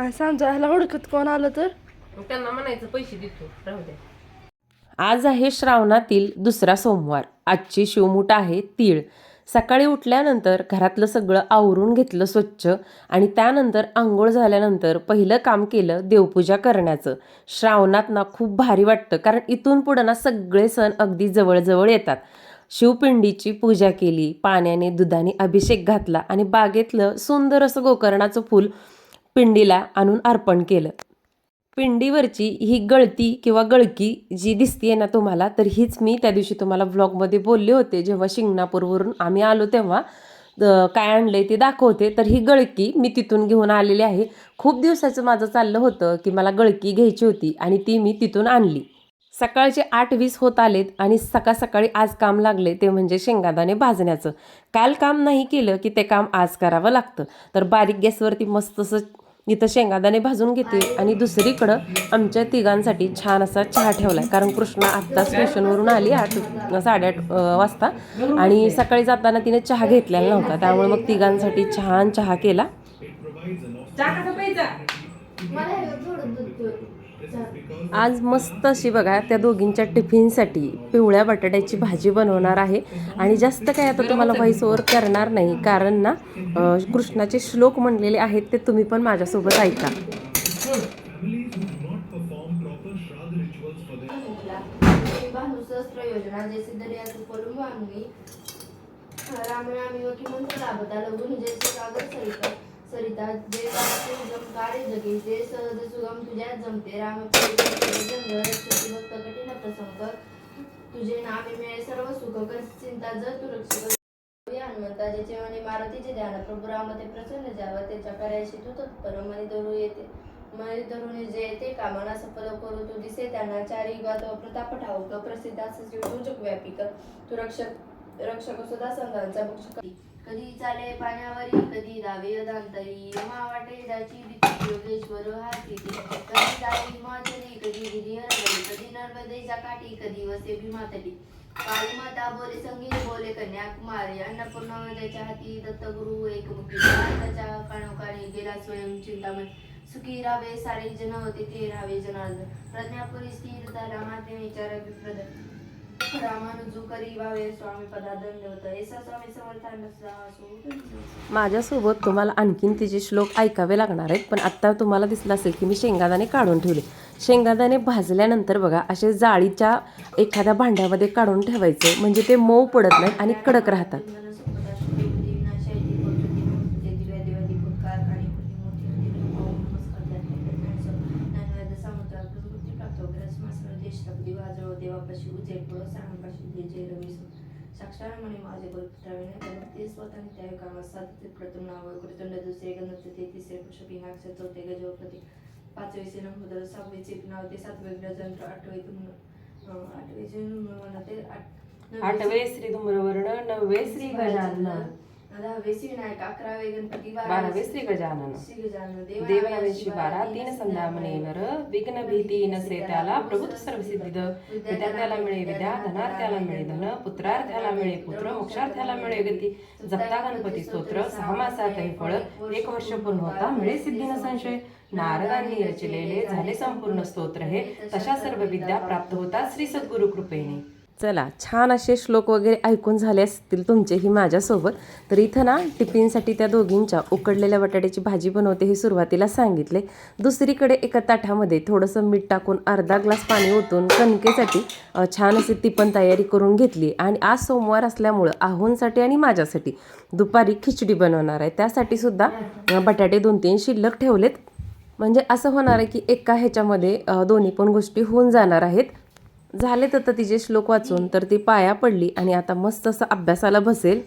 काय समजायला ओळखत कोण आलं तर? मग त्यांना म्हणायचं पैसे देतो राहू द्या. आज आहे श्रावणातील दुसरा सोमवार. आजची शिवमूठ आहे तीळ. सकाळी उठल्यानंतर घरातलं सगळं आवरून घेतलं स्वच्छ आणि त्यानंतर आंघोळ झाल्यानंतर पहिलं काम केलं देवपूजा करण्याचं. श्रावणात ना खूप भारी वाटतं कारण इथून पुढं ना सगळे सण अगदी जवळजवळ येतात. शिवपिंडीची पूजा केली पाण्याने दुधाने अभिषेक घातला आणि बागेतलं सुंदर असं गोकर्णाचं फूल पिंडीला आणून अर्पण केलं. पिंडीवरची ही गळती किंवा गळकी जी दिसतीये ना तुम्हाला तर हीच मी त्या दिवशी तुम्हाला व्लॉगमध्ये बोलले होते. जेव्हा शिंगणापूरवरून आम्ही आलो तेव्हा काय काय आहे ते दाखवते. तर ही गळकी मी तिथून घेऊन आलेली आहे. खूप दिवसाचं माझं चाललं होतं की मला गळकी घ्यायची होती आणि ती मी तिथून आणली. सकाळचे आठ वीस होत आलेत आणि सकाळ सकाळी आज काम लागले ते म्हणजे शेंगादाणे भाजण्याचं. काल काम नाही केलं की ते काम आज करावं लागतं. तर बारीक गॅसवरती मस्त असं इथं शेंगादाणे भाजून घेते आणि दुसरीकडं आमच्या तिघांसाठी छान असा चहा ठेवला आहे कारण कृष्णा आत्ता स्टेशनवरून आली आठ साडेआठ वाजता आणि सकाळी जाताना तिने चहा घेतलेला नव्हता. त्यामुळे मग तिघांसाठी छान चहा केला. आज मस्त अशी बघा त्या दोघींच्या टिफिनसाठी पिवळ्या बटाट्याची भाजी बनवणार आहे. आणि जास्त काय आता तुम्हाला व्हॉइस ओव्हर करणार नाही कारण ना कृष्णाचे श्लोक म्हणलेले आहेत ते तुम्ही पण माझ्यासोबत ऐका. योजना सरिता जे सुगम कार्य जगे ते सहज सुगम तुझ्यात जमते राम भक्त कठीण प्रसंग. तुझे नामे मिळे सर्व सुख चिंता जर तू रक्षक हनुमंता ज्याचे मनी मारुतीचे ध्यान प्रभू राम ते प्रसन्न जावा त्याच्या कार्याशी तू तत्पर मनी धरू येते. मनी धरून जे येते कामना सफल करू तू दिसे त्यांना चारी गात प्रताप ठाऊक प्रसिद्ध असं तुझक व्यापिक तू रक्षक रक्षक सुद्धा संघांचा भक्षक कधी चाले पाण्यावरी कधी दावे अदांतरी. यमा वाटे जाची भीती योगेश्वर हाती. कधी जाई हिमाचली कधी गिरिहर कधी नर्मदेच्या काठी कधी वसे भीमातली. काळी माता बोले संगीत बोले कन्याकुमारी. अन्नपूर्णा त्याच्या हाती दत्तगुरु एकमुखी. त्याच्या काणोकाणी गेला स्वयं चिंतामण सुखी रावे सारे जन होते ते रावे जनार्दन. प्रज्ञापुरी स्थिर झाला माते विचार विप्रद माझ्यासोबत तुम्हाला आणखीन तिचे श्लोक ऐकावे लागणार आहेत पण आत्ता तुम्हाला दिसलं असेल की मी शेंगादाणे काढून ठेवले. शेंगादाणे भाजल्यानंतर बघा असे जाळीच्या एखाद्या भांड्यामध्ये काढून ठेवायचे म्हणजे ते मऊ पडत नाही आणि कडक राहतात. साक्षारामणे माझे गोत्राविने ते स्वतः त्या कामात सात प्रथम नाव कृतंड दुसरे गणपती ते तिसरे पुष्पिनाक्ष चौथे गजवपती पाचवे सिनम मुदल सहावे चिप नाव ते सातवे गजंत्र आठवे तुम आठवे म्हणा ते आठ आठवे श्री धूम्रवर्ण नववे श्री गजानन. दहावे अकरावे गणपती बारावे श्री गजानन श्री गजानन देवनावेशी बारा तीन संध्यामने नर विघ्न भीती नसे त्याला प्रभुत सर्वसिद्धी विद्यार्थ्याला मिळे विद्या धनार्थ्याला मिळे धन पुत्रार्थ्याला मिळे पुत्र मोक्षार्थ्याला मिळे गती जप्ता गणपती स्तोत्र सहा मासात हे फळ एक वर्ष पूर्ण होता मिळे सिद्धी न संशय नारदांनी रचिलेले झाले संपूर्ण स्तोत्र हे तशा सर्व विद्या प्राप्त होतात श्री सद्गुरु कृपेने चला छान असे श्लोक वगैरे ऐकून झाले असतील तुमचेही माझ्यासोबत तर इथं ना टिफिनसाठी त्या दोघींच्या उकडलेल्या बटाट्याची भाजी बनवते हे सुरुवातीला सांगितले. दुसरीकडे एका ताठामध्ये थोडंसं मीठ टाकून अर्धा ग्लास पाणी ओतून कणकेसाठी छान अशी ती पण तयारी करून घेतली. आणि आज सोमवार असल्यामुळं आहोंसाठी आणि माझ्यासाठी दुपारी खिचडी बनवणार आहे. त्यासाठी सुद्धा बटाटे दोन तीन शिल्लक ठेवलेत. म्हणजे असं होणार आहे की एका ह्याच्यामध्ये दोन्ही पण गोष्टी होऊन जाणार आहेत. झाले तर तिचे श्लोक वाचून तर ती पाया पडली आणि आता मस्त असं अभ्यासाला बसेल.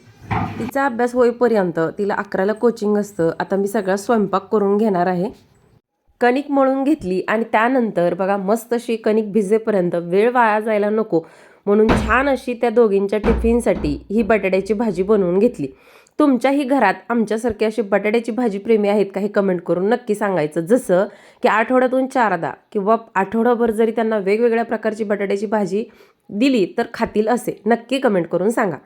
तिचा अभ्यास होईपर्यंत तिला अकराला कोचिंग असतं. आता मी सगळा स्वयंपाक करून घेणार आहे. कणिक मळून घेतली आणि त्यानंतर बघा मस्त अशी कणिक भिजेपर्यंत वेळ वाया जायला नको. म्हणून छान अशी त्या दोघींच्या टिफिनसाठी ही बटाट्याची भाजी बनवून घेतली. तुमच्याही घरात आमच्यासारखे असे बटाट्याची भाजी प्रेमी आहेत का हे कमेंट करून नक्की सांगायचं. जसं की आठवड्यातून चारदा किंवा आठवडाभर जरी त्यांना वेगवेगळ्या प्रकारची बटाट्याची भाजी दिली तर खातील असे. नक्की कमेंट करून सांगा.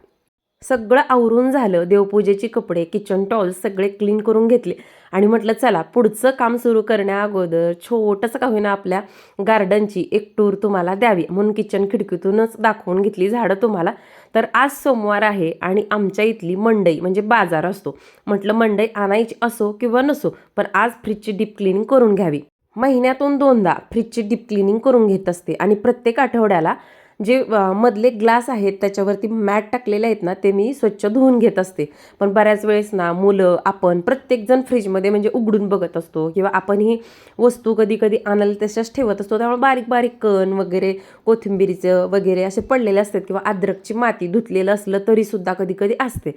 सगळं आवरून झालं देवपूजेची कपडे किचन टॉल्स सगळे क्लीन करून घेतले. आणि म्हटलं चला पुढचं काम सुरू करण्या अगोदर छोटंसं का होईना आपल्या गार्डनची एक टूर तुम्हाला द्यावी. म्हणून किचन खिडकीतूनच दाखवून घेतली झाडं तुम्हाला. तर आज सोमवार आहे आणि आमच्या इथली मंडई म्हणजे बाजार असतो. म्हटलं मंडई आणायची असो किंवा नसो पण आज फ्रीजची डीप क्लिनिंग करून घ्यावी. महिन्यातून दोनदा फ्रीजची डीप क्लिनिंग करून घेत असते आणि प्रत्येक आठवड्याला जे मधले ग्लास आहेत त्याच्यावरती मॅट टाकलेले आहेत ना ते मी स्वच्छ धुवून घेत असते. पण बऱ्याच वेळेस ना मुलं आपण प्रत्येकजण फ्रीजमध्ये म्हणजे उघडून बघत असतो किंवा आपण ही वस्तू कधी कधी आणायला तशाच ठेवत असतो. त्यामुळे बारीक बारीक कण वगैरे कोथिंबीरीचं वगैरे असे पडलेले असतात किंवा अद्रकची माती धुतलेलं असलं तरीसुद्धा कधी कधी असते.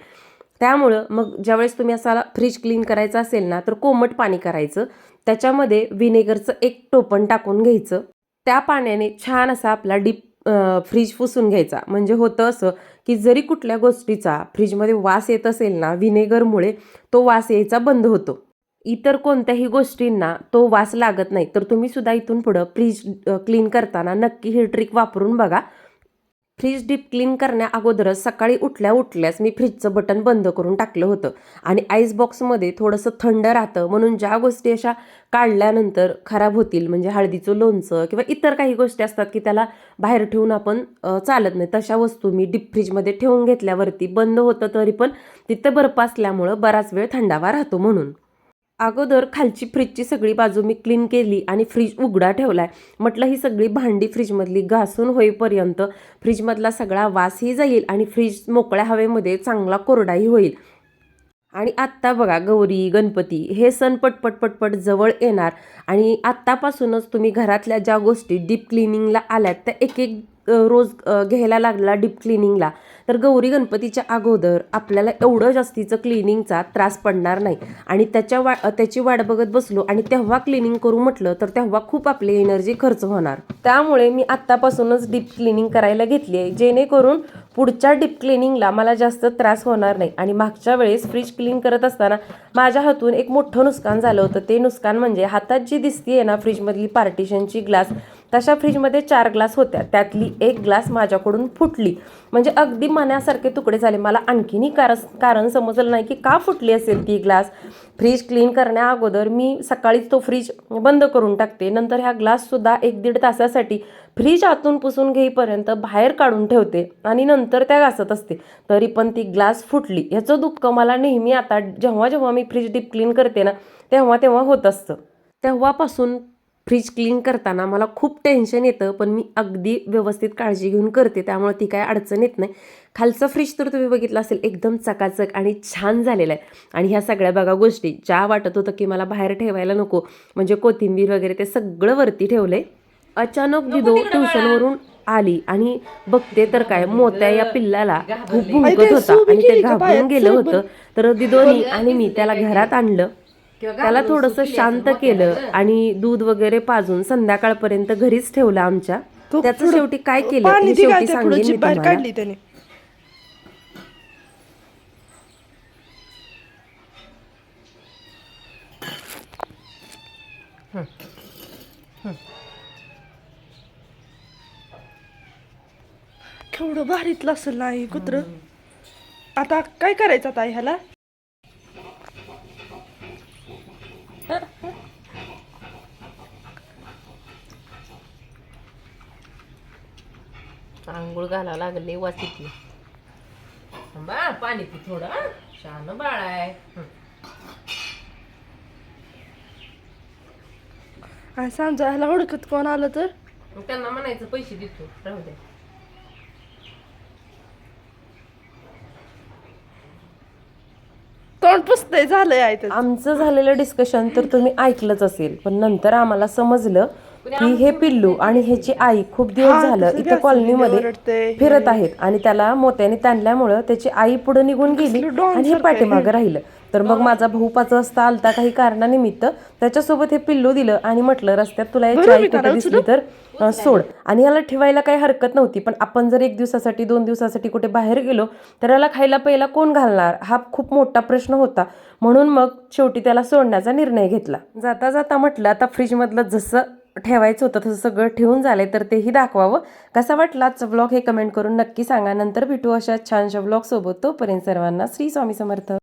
त्यामुळं मग ज्यावेळेस तुम्ही असा फ्रीज क्लीन करायचं असेल ना तर कोमट पाणी करायचं. त्याच्यामध्ये व्हिनेगरचं एक टोपण टाकून घ्यायचं. त्या पाण्याने छान असा आपला डीप फ्रीज पुसून घ्यायचा. म्हणजे होतं असं की जरी कुठल्या गोष्टीचा फ्रीजमध्ये वास येत असेल ना विनेगरमुळे तो वास यायचा बंद होतो. इतर कोणत्याही गोष्टींना तो वास लागत नाही. तर तुम्ही सुद्धा इथून पुढं फ्रीज क्लीन करताना नक्की ही ट्रिक वापरून बघा. फ्रीज डीप क्लीन करण्या अगोदरच सकाळी उठल्या उठल्यास मी फ्रीजचं बटन बंद करून टाकलं होतं. आणि आईस बॉक्समध्ये थोडंसं थंड राहतं. म्हणून ज्या गोष्टी अशा काढल्यानंतर खराब होतील म्हणजे हळदीचं लोणचं किंवा इतर काही गोष्टी असतात की त्याला बाहेर ठेवून आपण चालत नाही. तशा वस्तू मी डीप फ्रीजमध्ये ठेवून घेतल्यावरती बंद होतं तरी पण तिथं बर्फ असल्यामुळं बराच वेळ थंडावा राहतो म्हणून. अगोदर खालची फ्रीजची सगळी बाजू मी क्लीन केली आणि फ्रीज उघडा ठेवला आहे म्हटलं ही सगळी भांडी फ्रीजमधली घासून होईपर्यंत फ्रीजमधला सगळा वासही जाईल आणि फ्रीज मोकळ्या हवेमध्ये चांगला कोरडाही होईल. आणि आत्ता बघा गौरी गणपती हे सण पटपट पटपट जवळ येणार आणि आत्तापासूनच तुम्ही घरातल्या ज्या गोष्टी डीप क्लिनिंगला आल्यात त्या एक एक रोज घ्यायला लागला डीप क्लिनिंगला तर गौरी गणपतीच्या अगोदर आपल्याला एवढं जास्तीचं क्लिनिंगचा त्रास पडणार नाही. आणि त्याच्या वा त्याची वाट बघत बसलो आणि तेव्हा क्लिनिंग करू म्हटलं तर तेव्हा खूप आपली एनर्जी खर्च होणार. त्यामुळे मी आत्तापासूनच डीप क्लिनिंग करायला घेतली आहे. जेणेकरून पुढच्या डीप क्लिनिंगला मला जास्त त्रास होणार नाही. आणि मागच्या वेळेस फ्रीज क्लीन करत असताना माझ्या हातून एक मोठं नुकसान झालं होतं. ते नुकसान म्हणजे हातात जी दिसतीये ना फ्रीजमधली पार्टिशनची ग्लास तशा फ्रीजमध्ये चार ग्लास होत्या. त्यातली एक ग्लास माझ्याकडून फुटली. म्हणजे अगदी मनासारखे तुकडे झाले. मला आणखीनही कारस कारण समजलं नाही की का फुटली असेल ती ग्लास. फ्रीज क्लीन करण्या अगोदर मी सकाळीच तो फ्रीज बंद करून टाकते. नंतर ह्या ग्लाससुद्धा एक दीड तासासाठी फ्रीज आतून पुसून घेईपर्यंत बाहेर काढून ठेवते आणि नंतर त्या घासत असते. तरी पण ती ग्लास फुटली. ह्याचं दुःख मला नेहमी आता जेव्हा जेव्हा मी फ्रीज डीप क्लीन करते ना तेव्हा तेव्हा होत असतं. तेव्हापासून फ्रीज क्लीन करताना मला खूप टेन्शन येतं पण मी अगदी व्यवस्थित काळजी घेऊन करते त्यामुळे ती काय अडचण येत नाही. खालचं फ्रीज तर तुम्ही बघितलं असेल एकदम चकाचक आणि छान झालेलं आहे. आणि ह्या सगळ्या बघा गोष्टी ज्या वाटत होतं की मला बाहेर ठेवायला नको म्हणजे कोथिंबीर वगैरे ते सगळं वरती ठेवलंय. अचानक दिदो ट्युशनवरून आली आणि बघते तर काय मोत्या या पिल्लाला खूप भुंकत होता आणि ते घाबरून? गेलं. होतं. तर दिदोनी आणि मी त्याला घरात आणलं. त्याला थोडंसं शांत केलं आणि दूध वगैरे पाजून संध्याकाळपर्यंत घरीच ठेवलं आमच्या. त्याचं शेवटी काय केलं? शेवटी सांगेन मी काढली त्याने. केवढं भारीतलं असेल नाही कुत्र. आता काय करायचं आता ह्याला? आंघोळ घालावं लागले वाचीतली बा पाणी पी थोडं हं? शान बाळ आहे. आणि समजा ह्याला ओळखत कोण आलं तर मग त्यांना म्हणायचं पैसे देतो राहू दे तोंड पुसतंय झालंय आहे. आमचं झालेलं डिस्कशन तर तुम्ही ऐकलंच असेल पण नंतर आम्हाला समजलं की हे पिल्लू आणि ह्याची आई खूप दिवस झालं इथं कॉलनीमध्ये. फिरत आहेत आणि त्याला मोत्याने ताणल्यामुळं त्याची आई पुढे निघून गेली आणि हे. पाठीमागं राहिलं. तर मग माझा भाऊ पाच वाजता आलता काही कारणानिमित्त. त्याच्यासोबत हे पिल्लू दिलं आणि म्हटलं रस्त्यात तुला याची आई कुठे दिसली तर सोड. आणि याला ठेवायला काही हरकत नव्हती पण आपण जर एक दिवसासाठी दोन दिवसासाठी कुठे बाहेर गेलो तर याला खायला प्यायला कोण घालणार? हा खूप मोठा प्रश्न होता. म्हणून मग शेवटी त्याला सोडण्याचा निर्णय घेतला. जाता जाता म्हटलं आता फ्रीजमधलं जसं ठेवायचं होतं तसं सगळं ठेवून झालंय तर तेही दाखवावं. कसा वाटला आजचा ब्लॉग हे कमेंट करून नक्की सांगा. नंतर भेटू अशा छानशा ब्लॉग सोबत. तोपर्यंत सर्वांना श्री स्वामी समर्थ.